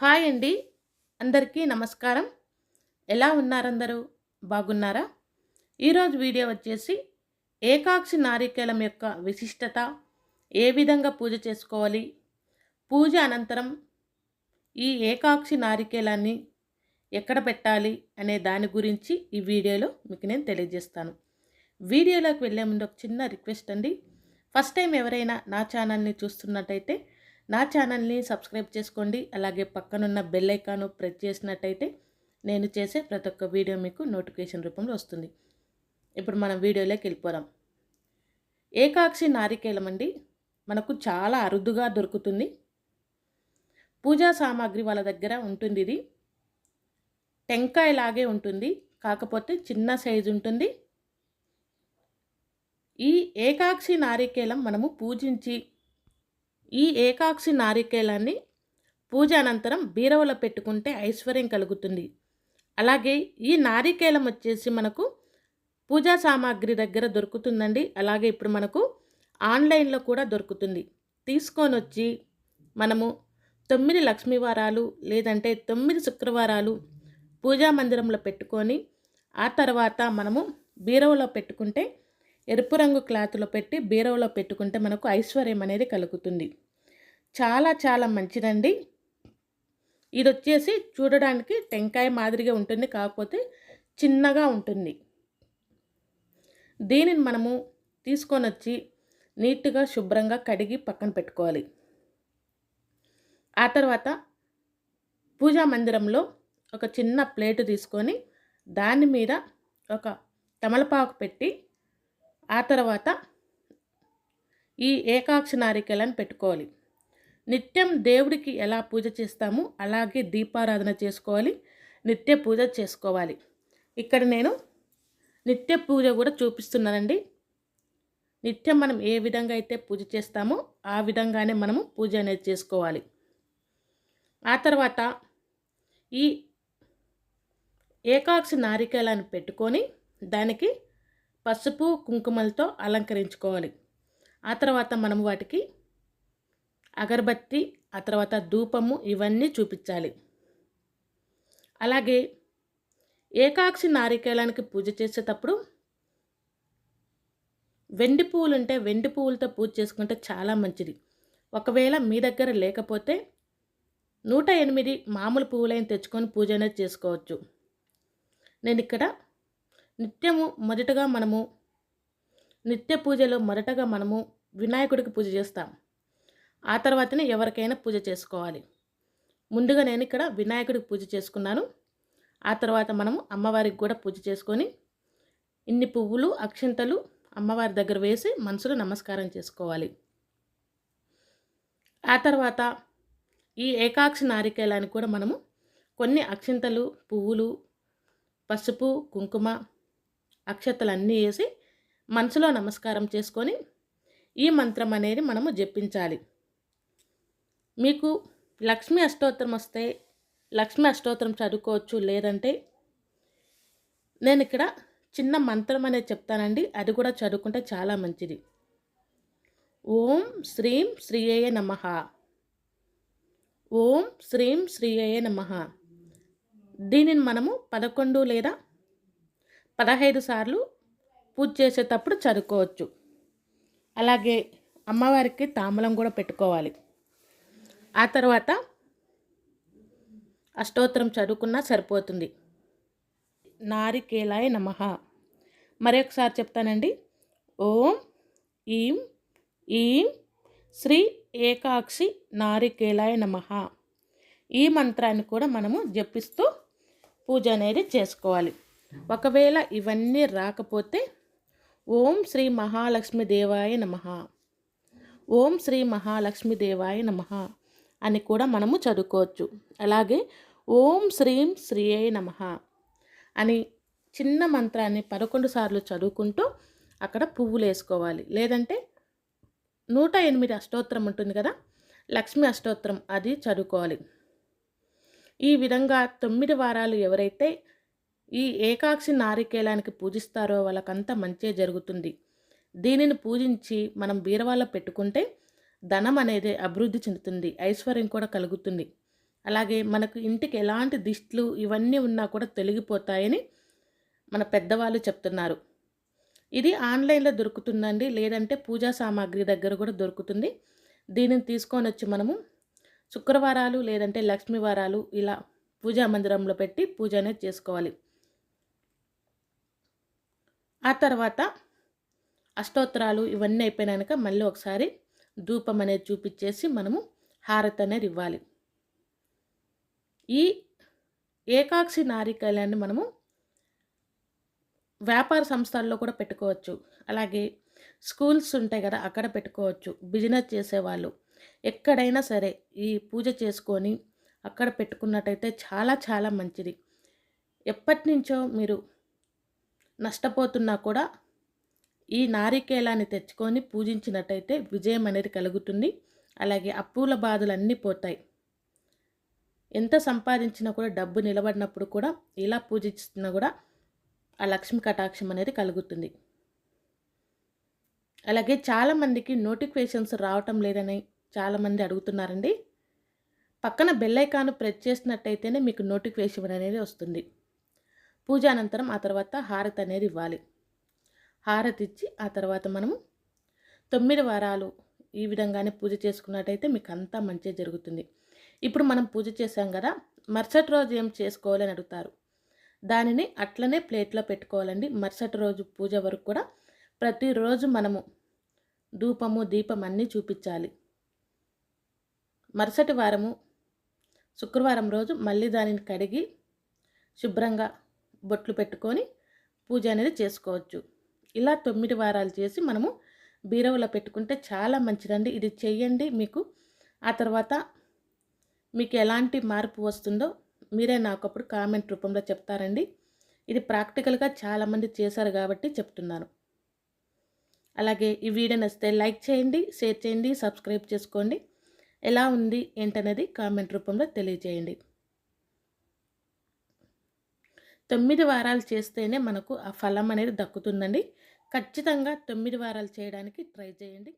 Hi అండి. అందరికీ నమస్కారం. ఎలా ఉన్నారందరూ? బాగున్నారా? ఈరోజు వీడియో వచ్చేసి ఏకాక్షి నారికేలం యొక్క విశిష్టత ఏ విధంగా పూజ చేసుకోవాలి? పూజ అనంతరం ఈ ఏకాక్షి నారికేలాన్ని ఎక్కడ పెట్టాలి అనే దాని గురించి ఈ వీడియోలో మీకు నేను తెలియజేస్తాను. వీడియోలోకి వెళ్ళే ముందు ఒక చిన్న రిక్వెస్ట్ అండి. ఫస్ట్ టైం ఎవరైనా నా ఛానల్ని చూస్తున్నట్టయితే నా ఛానల్ని సబ్స్క్రైబ్ చేసుకోండి. అలాగే పక్కనున్న బెల్ ఐకాను ప్రెస్ చేసినట్టయితే నేను చేసే ప్రతి ఒక్క వీడియో మీకు నోటిఫికేషన్ రూపంలో వస్తుంది. ఇప్పుడు మనం వీడియోలోకి వెళ్ళిపోదాం. ఏకాక్షి నారికేలం అండి. మనకు చాలా అరుదుగా దొరుకుతుంది. పూజా సామాగ్రి వాళ్ళ దగ్గర ఉంటుంది ఇది. టెంకాయ లాగే ఉంటుంది. కాకపోతే చిన్న సైజు ఉంటుంది. ఈ ఏకాక్షి నారికేలం మనము పూజించి ఈ ఏకాక్షి నారికేలాన్ని పూజ అనంతరం బీరవలో పెట్టుకుంటే ఐశ్వర్యం కలుగుతుంది. అలాగే ఈ నారికేలం వచ్చేసి మనకు పూజా సామాగ్రి దగ్గర దొరుకుతుందండి. అలాగే ఇప్పుడు మనకు ఆన్లైన్లో కూడా దొరుకుతుంది. తీసుకొని వచ్చి మనము తొమ్మిది లక్ష్మీవారాలు లేదంటే తొమ్మిది శుక్రవారాలు పూజా మందిరంలో పెట్టుకొని ఆ తర్వాత మనము బీరవలో పెట్టుకుంటే ఎరుపు రంగు క్లాత్లో పెట్టి బీరవలో పెట్టుకుంటే మనకు ఐశ్వర్యం అనేది కలుగుతుంది. చాలా చాలా మంచిదండి. ఇది వచ్చేసి చూడడానికి టెంకాయ మాదిరిగా ఉంటుంది కాకపోతే చిన్నగా ఉంటుంది. దీనిని మనము తీసుకొని వచ్చి నీట్గా శుభ్రంగా కడిగి పక్కన పెట్టుకోవాలి. ఆ తర్వాత పూజా మందిరంలో ఒక చిన్న ప్లేటు తీసుకొని దాని మీద ఒక తమలపాకు పెట్టి ఆ తర్వాత ఈ ఏకాక్ష నారికలను పెట్టుకోవాలి. నిత్యం దేవుడికి ఎలా పూజ చేస్తామో అలాగే దీపారాధన చేసుకోవాలి. నిత్య పూజ చేసుకోవాలి. ఇక్కడ నేను నిత్య పూజ కూడా చూపిస్తున్నానండి. నిత్యం మనం ఏ విధంగా అయితే పూజ చేస్తామో ఆ విధంగానే మనము పూజ అనేది చేసుకోవాలి. ఆ తర్వాత ఈ ఏకాక్షి నారికేలాన్ని పెట్టుకొని దానికి పసుపు కుంకుమలతో అలంకరించుకోవాలి. ఆ తర్వాత మనం వాటికి అగరబత్తి ఆ తర్వాత ధూపము ఇవన్నీ చూపించాలి. అలాగే ఏకాక్షి నారికేలానికి పూజ చేసేటప్పుడు వెండి పువ్వులు ఉంటే వెండి పువ్వులతో పూజ చేసుకుంటే చాలా మంచిది. ఒకవేళ మీ దగ్గర లేకపోతే నూట ఎనిమిది మామూలు పువ్వులైన తెచ్చుకొని పూజ అనేది చేసుకోవచ్చు. నేను ఇక్కడ నిత్యము మొదటగా మనము నిత్య పూజలో మొదటగా మనము వినాయకుడికి పూజ చేస్తాం. ఆ తర్వాతనే ఎవరికైనా పూజ చేసుకోవాలి. ముందుగా నేను ఇక్కడ వినాయకుడికి పూజ చేసుకున్నాను. ఆ తర్వాత మనము అమ్మవారికి కూడా పూజ చేసుకొని ఇన్ని పువ్వులు అక్షింతలు అమ్మవారి దగ్గర వేసి మనసులో నమస్కారం చేసుకోవాలి. ఆ తర్వాత ఈ ఏకాక్షి నారికేళానికి కూడా మనము కొన్ని అక్షింతలు పువ్వులు పసుపు కుంకుమ అక్షతలు అన్నీ వేసి మనసులో నమస్కారం చేసుకొని ఈ మంత్రం అనేది మనము జపించాలి. మీకు లక్ష్మీ అష్టోత్తరం వస్తే లక్ష్మీ అష్టోత్తరం చదువుకోవచ్చు లేదంటే నేను ఇక్కడ చిన్న మంత్రం అనేది చెప్తానండి అది కూడా చదువుకుంటే చాలా మంచిది. ఓం శ్రీం శ్రీయే నమ. ఓం శ్రీం శ్రీయే నమ. దీనిని మనము పదకొండు లేదా పదహైదు సార్లు పూజ చేసేటప్పుడు చదువుకోవచ్చు. అలాగే అమ్మవారికి తామలం కూడా పెట్టుకోవాలి. ఆ తర్వాత అష్టోత్తరం చదువుకున్నా సరిపోతుంది. నారికేలాయ నమ. మరొకసారి చెప్తానండి. ఓం ఈం ఈం శ్రీ ఏకాక్షి నారికేలాయ నమ. ఈ మంత్రాన్ని కూడా మనము జపిస్తూ పూజ అనేది చేసుకోవాలి. ఒకవేళ ఇవన్నీ రాకపోతే ఓం శ్రీ మహాలక్ష్మి దేవాయ నమ. ఓం శ్రీ మహాలక్ష్మి దేవాయ నమ అని కూడా మనము చదువుకోవచ్చు. అలాగే ఓం శ్రీం శ్రీయే నమ అని చిన్న మంత్రాన్ని పదకొండు సార్లు చదువుకుంటూ అక్కడ పువ్వులు వేసుకోవాలి. లేదంటే నూట ఎనిమిది అష్టోత్తరం ఉంటుంది కదా లక్ష్మి అష్టోత్తరం అది చదువుకోవాలి. ఈ విధంగా తొమ్మిది వారాలు ఎవరైతే ఈ ఏకాక్షి నారికేలానికి పూజిస్తారో వాళ్ళకంతా మంచే జరుగుతుంది. దీనిని పూజించి మనం బీరవాళ్ళ పెట్టుకుంటే ధనం అనేది అభివృద్ధి చెందుతుంది ఐశ్వర్యం కూడా కలుగుతుంది. అలాగే మనకు ఇంటికి ఎలాంటి దిష్టులు ఇవన్నీ ఉన్నా కూడా తొలగిపోతాయని మన పెద్దవాళ్ళు చెప్తున్నారు. ఇది ఆన్లైన్లో దొరుకుతుందండి లేదంటే పూజా సామాగ్రి దగ్గర కూడా దొరుకుతుంది. దీనిని తీసుకొని వచ్చి మనము శుక్రవారాలు లేదంటే లక్ష్మీవారాలు ఇలా పూజా మందిరంలో పెట్టి పూజ అనేది చేసుకోవాలి. ఆ తర్వాత అష్టోత్తరాలు ఇవన్నీ అయిపోయినాక మళ్ళీ ఒకసారి ధూపం అనేది చూపించేసి మనము హారతి అనేది ఇవ్వాలి. ఈ ఏకాక్షి నారికలాన్ని మనము వ్యాపార సంస్థల్లో కూడా పెట్టుకోవచ్చు. అలాగే స్కూల్స్ ఉంటాయి కదా అక్కడ పెట్టుకోవచ్చు. బిజినెస్ చేసేవాళ్ళు ఎక్కడైనా సరే ఈ పూజ చేసుకొని అక్కడ పెట్టుకున్నట్టయితే చాలా చాలా మంచిది. ఎప్పటి నుంచో మీరు నష్టపోతున్నా కూడా ఈ నారికేలాన్ని తెచ్చుకొని పూజించినట్టయితే విజయం అనేది కలుగుతుంది. అలాగే అప్పుల బాధలు అన్నీ పోతాయి. ఎంత సంపాదించినా కూడా డబ్బు నిలబడినప్పుడు కూడా ఇలా పూజిస్తున్నా కూడా ఆ లక్ష్మి కటాక్షం అనేది కలుగుతుంది. అలాగే చాలామందికి నోటిఫికేషన్స్ రావటం లేదని చాలామంది అడుగుతున్నారండి. పక్కన బెల్లైకాను ప్రెస్ చేసినట్టయితేనే మీకు నోటిఫికేషన్ అనేది వస్తుంది. పూజ అనంతరం ఆ తర్వాత హారతి అనేది ఇవ్వాలి. హారతి ఇచ్చి ఆ తర్వాత మనము తొమ్మిది వారాలు ఈ విధంగానే పూజ చేసుకున్నట్టయితే మీకు అంతా మంచి జరుగుతుంది. ఇప్పుడు మనం పూజ చేసాం కదా మరుసటి రోజు ఏం చేసుకోవాలని అడుగుతారు? దానిని అట్లనే ప్లేట్లో పెట్టుకోవాలండి. మరుసటి రోజు పూజ వరకు కూడా ప్రతిరోజు మనము ధూపము దీపం అన్నీ చూపించాలి. మరుసటి వారము శుక్రవారం రోజు మళ్ళీ దానిని కడిగి శుభ్రంగా బొట్లు పెట్టుకొని పూజ అనేది చేసుకోవచ్చు. ఇలా తొమ్మిది వారాలు చేసి మనము బీరవలో పెట్టుకుంటే చాలా మంచిదండి. ఇది చేయండి మీకు. ఆ తర్వాత మీకు ఎలాంటి మార్పు వస్తుందో మీరే నాకు అప్పుడు కామెంట్ రూపంలో చెప్తారండి. ఇది ప్రాక్టికల్గా చాలామంది చేశారు కాబట్టి చెప్తున్నాను అలాగే ఈ వీడియో నచ్చితే లైక్ చేయండి షేర్ చేయండి సబ్స్క్రైబ్ చేసుకోండి. ఎలా ఉంది ఏంటనేది కామెంట్ రూపంలో తెలియజేయండి. తొమ్మిది వారాలు చేస్తేనే మనకు ఆ ఫలం అనేది దక్కుతుందండి. ఖచ్చితంగా తొమ్మిది వారాలు చేయడానికి ట్రై చేయండి.